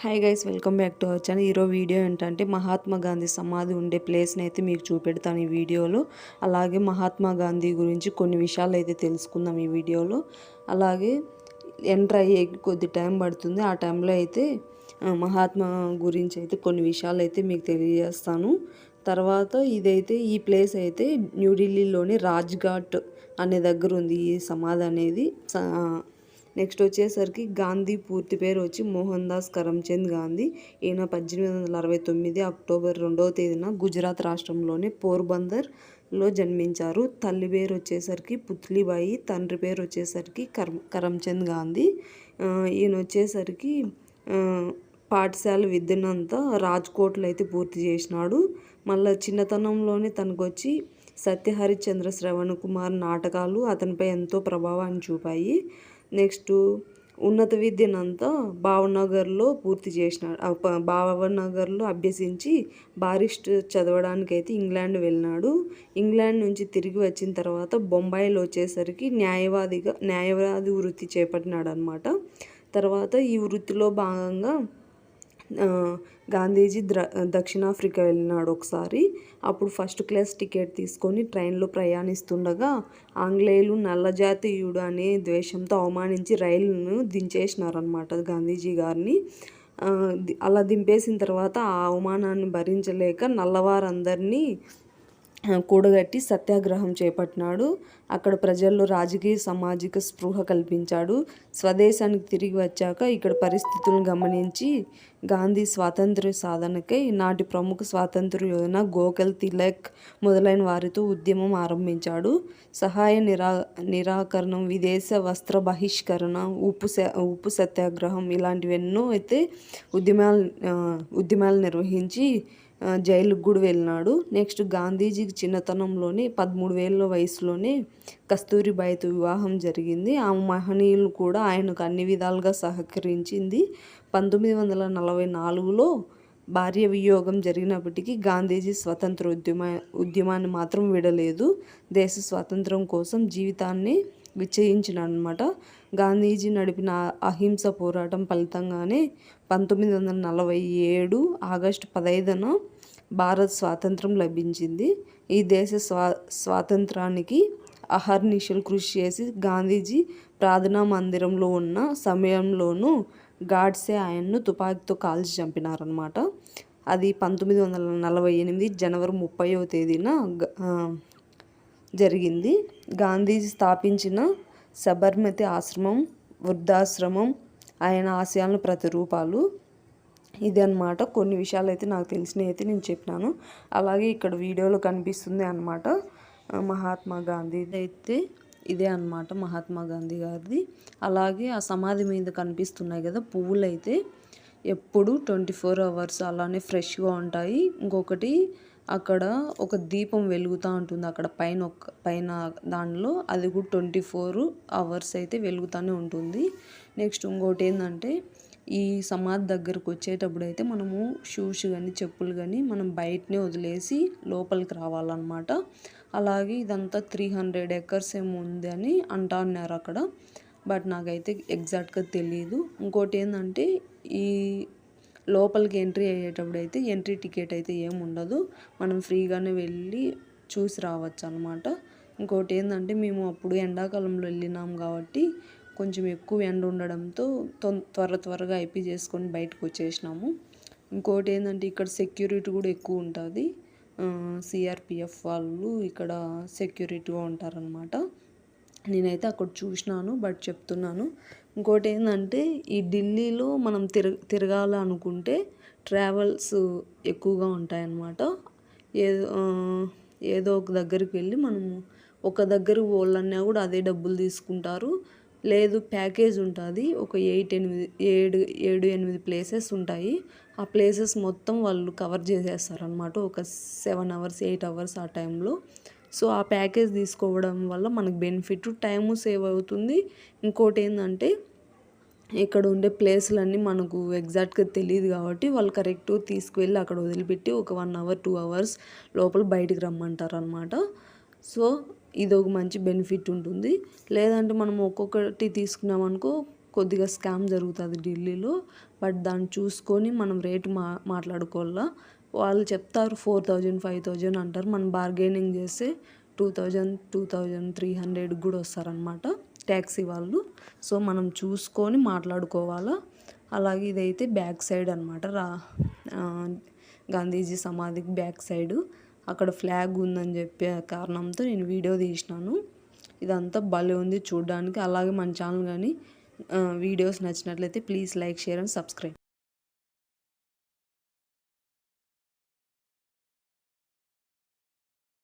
Hi guys welcome back to our channel ఈరోజు video ఏంటంటే మహాత్మా గాంధీ సమాధి ఉండే ప్లేస్ని అయితే మీకు చూపెడతాను ఈ వీడియోలో. అలాగే మహాత్మా గాంధీ గురించి కొన్ని విషయాలు అయితే తెలుసుకుందాం ఈ వీడియోలో. అలాగే ఎంటర్ అయ్యే కొద్ది టైం పడుతుంది. ఆ టైంలో అయితే మహాత్మా గురించి అయితే కొన్ని విషయాలు అయితే మీకు తెలియజేస్తాను. తర్వాత ఇదైతే ఈ ప్లేస్ అయితే న్యూఢిల్లీలోని రాజ్ఘాట్ అనే దగ్గర ఉంది ఈ సమాధి అనేది. స- నెక్స్ట్ వచ్చేసరికి గాంధీ పూర్తి పేరు వచ్చి మోహన్ దాస్ కరమ్చంద్ గాంధీ. ఈయన పద్దెనిమిది వందల అరవై తొమ్మిది అక్టోబర్ రెండవ తేదీన గుజరాత్ రాష్ట్రంలోని పోర్బందర్లో జన్మించారు. తల్లి పేరు వచ్చేసరికి పుత్లిబాయి తండ్రి పేరు వచ్చేసరికి కరం కరమ్చంద్ గాంధీ. ఈయన వచ్చేసరికి పాఠశాల విద్యనంతా రాజ్కోట్లో అయితే పూర్తి చేసినాడు. మళ్ళీ చిన్నతనంలోనే తనకు వచ్చి సత్యహరిశ్చంద్ర శ్రవణ్ కుమార్ నాటకాలు అతనిపై ఎంతో ప్రభావాన్ని చూపాయి. నెక్స్ట్ ఉన్నత విద్యనంతా భావనగర్లో పూర్తి చేసినాడు. ఆ భావనగర్లో అభ్యసించి బారిస్ట్ చదవడానికి అయితే ఇంగ్లాండ్ వెళ్ళినాడు. ఇంగ్లాండ్ నుంచి తిరిగి వచ్చిన తర్వాత బొంబాయిలో వచ్చేసరికి న్యాయవాదిగా న్యాయవాది వృత్తి చేపట్టినాడు అనమాట తర్వాత ఈ వృత్తిలో భాగంగా గాంధీజీ ద్ర దక్షిణాఫ్రికా వెళ్ళినాడు ఒకసారి. అప్పుడు ఫస్ట్ క్లాస్ టికెట్ తీసుకొని ట్రైన్లో ప్రయాణిస్తుండగా ఆంగ్లేయులు నల్లజాతీయుడు అనే ద్వేషంతో అవమానించి రైలును దించేసినారనమాట గాంధీజీ గారిని. ది- అలా దింపేసిన తర్వాత ఆ అవమానాన్ని భరించలేక నల్లవారందరినీ కూడగట్టి సత్యాగ్రహం చేపట్టినాడు. అక్కడ ప్రజల్లో రాజకీయ సామాజిక స్పృహ కల్పించాడు. స్వదేశానికి తిరిగి వచ్చాక ఇక్కడ పరిస్థితులను గమనించి గాంధీ స్వాతంత్ర్య సాధనకై నాటి ప్రముఖ స్వాతంత్ర యోధన గోఖల్ తిలక్ మొదలైన వారితో ఉద్యమం ఆరంభించాడు. సహాయ నిరా నిరాకరణం విదేశ వస్త్ర బహిష్కరణ ఉప్పు స- ఉప్పు సత్యాగ్రహం ఇలాంటివెన్నో అయితే ఉద్యమాలు ఉద్యమాలు నిర్వహించి జైలుకు కూడా వెళ్ళినాడు. నెక్స్ట్ గాంధీజీకి చిన్నతనంలోనే పదమూడు వేల వయసులోనే కస్తూరిబాయితో వివాహం జరిగింది. ఆమె మహనీయులు కూడా ఆయనకు అన్ని విధాలుగా సహకరించింది. పంతొమ్మిది వందల నలభై నాలుగులో భార్య వియోగం జరిగినప్పటికీ గాంధీజీ స్వతంత్ర ఉద్యమ ఉద్యమాన్ని మాత్రం విడలేదు. దేశ స్వాతంత్రం కోసం జీవితాన్ని విచ్చయించినాడు అనమాట గాంధీజీ నడిపిన అహింస పోరాటం ఫలితంగానే పంతొమ్మిది వందల నలభై ఏడు ఆగస్టు పదైదున భారత్ స్వాతంత్రం లభించింది. ఈ దేశ స్వా స్వాతంత్రానికి అహర్నిశలు కృషి చేసి గాంధీజీ ప్రార్థనా మందిరంలో ఉన్న సమయంలోనూ గాడ్సే ఆయన్ను తుపాకీతో కాల్చి చంపినారనమాట. అది పంతొమ్మిది వందల నలభై ఎనిమిది జనవరి ముప్పైవ తేదీన జరిగింది. గాంధీజీ స్థాపించిన సబర్మతి ఆశ్రమం వృద్ధాశ్రమం ఆయన ఆశయాలను ప్రతిరూపాలు. ఇది అన్నమాట కొన్ని విషయాలు అయితే నాకు తెలిసినవి అయితే నేను చెప్పినాను. అలాగే ఇక్కడ వీడియోలో కనిపిస్తుంది అన్నమాట. మహాత్మా గాంధీ అయితే ఇదే అన్నమాట మహాత్మా గాంధీ గారిది. అలాగే ఆ సమాధి మీద కనిపిస్తున్నాయి కదా పువ్వులు అయితే ఎప్పుడు ట్వంటీ ఫోర్ అవర్స్ అలానే ఫ్రెష్గా ఉంటాయి. ఇంకొకటి అక్కడ ఒక దీపం వెలుగుతూ ఉంటుంది. అక్కడ పైన ఒక పైన దానిలో అది కూడా ట్వంటీ ఫోర్ అవర్స్ అయితే వెలుగుతూనే ఉంటుంది. నెక్స్ట్ ఇంకోటి ఏంటంటే ఈ సమాధి దగ్గరకు వచ్చేటప్పుడు అయితే మనము షూస్ కానీ చెప్పులు కానీ మనం బయటనే వదిలేసి లోపలికి రావాలన్నమాట. అలాగే ఇదంతా త్రీ హండ్రెడ్ ఎకర్స్ ఏమో ఉంది అని అంటా ఉన్నారు అక్కడ. బట్ నాకైతే ఎగ్జాక్ట్గా తెలియదు ఇంకోటి ఏంటంటే ఈ లోపలికి ఎంట్రీ అయ్యేటప్పుడు అయితే ఎంట్రీ టికెట్ అయితే ఏముండదు ఉండదు. మనం ఫ్రీగానే వెళ్ళి చూసి రావచ్చు అనమాట ఇంకోటి ఏంటంటే మేము అప్పుడు ఎండాకాలంలో వెళ్ళినాం కాబట్టి కొంచెం ఎక్కువ ఎండ ఉండడంతో తొం- త్వర త్వరగా ఐపీ చేసుకొని బయటకు వచ్చేసినాము. ఇంకోటి ఏంటంటే ఇక్కడ సెక్యూరిటీ కూడా ఎక్కువ ఉంటుంది. సిఆర్పిఎఫ్ వాళ్ళు ఇక్కడ సెక్యూరిటీగా ఉంటారనమాట నేనైతే అక్కడ చూసినాను బట్ చెప్తున్నాను. ఇంకోటి ఏంటంటే ఈ ఢిల్లీలో మనం తిరగ తిరగాలనుకుంటే ట్రావెల్స్ ఎక్కువగా ఉంటాయన్నమాట. ఏదో ఏదో ఒక దగ్గరికి వెళ్ళి మనము ఒక దగ్గర వాళ్ళన్నా కూడా అదే డబ్బులు తీసుకుంటారు. లేదు ప్యాకేజ్ ఉంటుంది. ఒక ఎయిట్ ఎనిమిది ఏడు ఏడు ఎనిమిది ప్లేసెస్ ఉంటాయి. ఆ ప్లేసెస్ మొత్తం వాళ్ళు కవర్ చేసేస్తారు అనమాట ఒక సెవెన్ అవర్స్ ఎయిట్ అవర్స్ ఆ టైంలో. సో ఆ ప్యాకేజ్ తీసుకోవడం వల్ల మనకు బెనిఫిట్ టైము సేవ్ అవుతుంది. ఇంకోటి ఏంటంటే ఇక్కడ ఉండే ప్లేస్లన్నీ మనకు ఎగ్జాక్ట్గా తెలియదు కాబట్టి వాళ్ళు కరెక్ట్ తీసుకువెళ్ళి అక్కడ వదిలిపెట్టి ఒక వన్ అవర్ టూ అవర్స్ లోపల బయటికి రమ్మంటారు అనమాట సో ఇది ఒక మంచి బెనిఫిట్ ఉంటుంది. లేదంటే మనం ఒక్కొక్కటి తీసుకున్నామనుకో కొద్దిగా స్కామ్ జరుగుతుంది ఢిల్లీలో. బట్ దాన్ని చూసుకొని మనం రేటు మా మాట్లాడుకోవాలా? వాళ్ళు చెప్తారు ఫోర్ థౌజండ్ ఫైవ్ థౌజండ్ అంటారు. మనం బార్గెనింగ్ చేస్తే two thousand two thousand three hundred కూడా వస్తారనమాట ట్యాక్సీ వాళ్ళు. సో మనం చూసుకొని మాట్లాడుకోవాలా? అలాగే ఇదైతే బ్యాక్ సైడ్ అనమాట రా గాంధీజీ సమాధికి బ్యాక్ సైడ్. అక్కడ ఫ్లాగ్ ఉందని చెప్పే కారణంతో నేను వీడియో తీసినాను. ఇదంతా భలే ఉంది చూడడానికి. అలాగే మన ఛానల్ కానీ వీడియోస్ నచ్చినట్లయితే please like share and subscribe.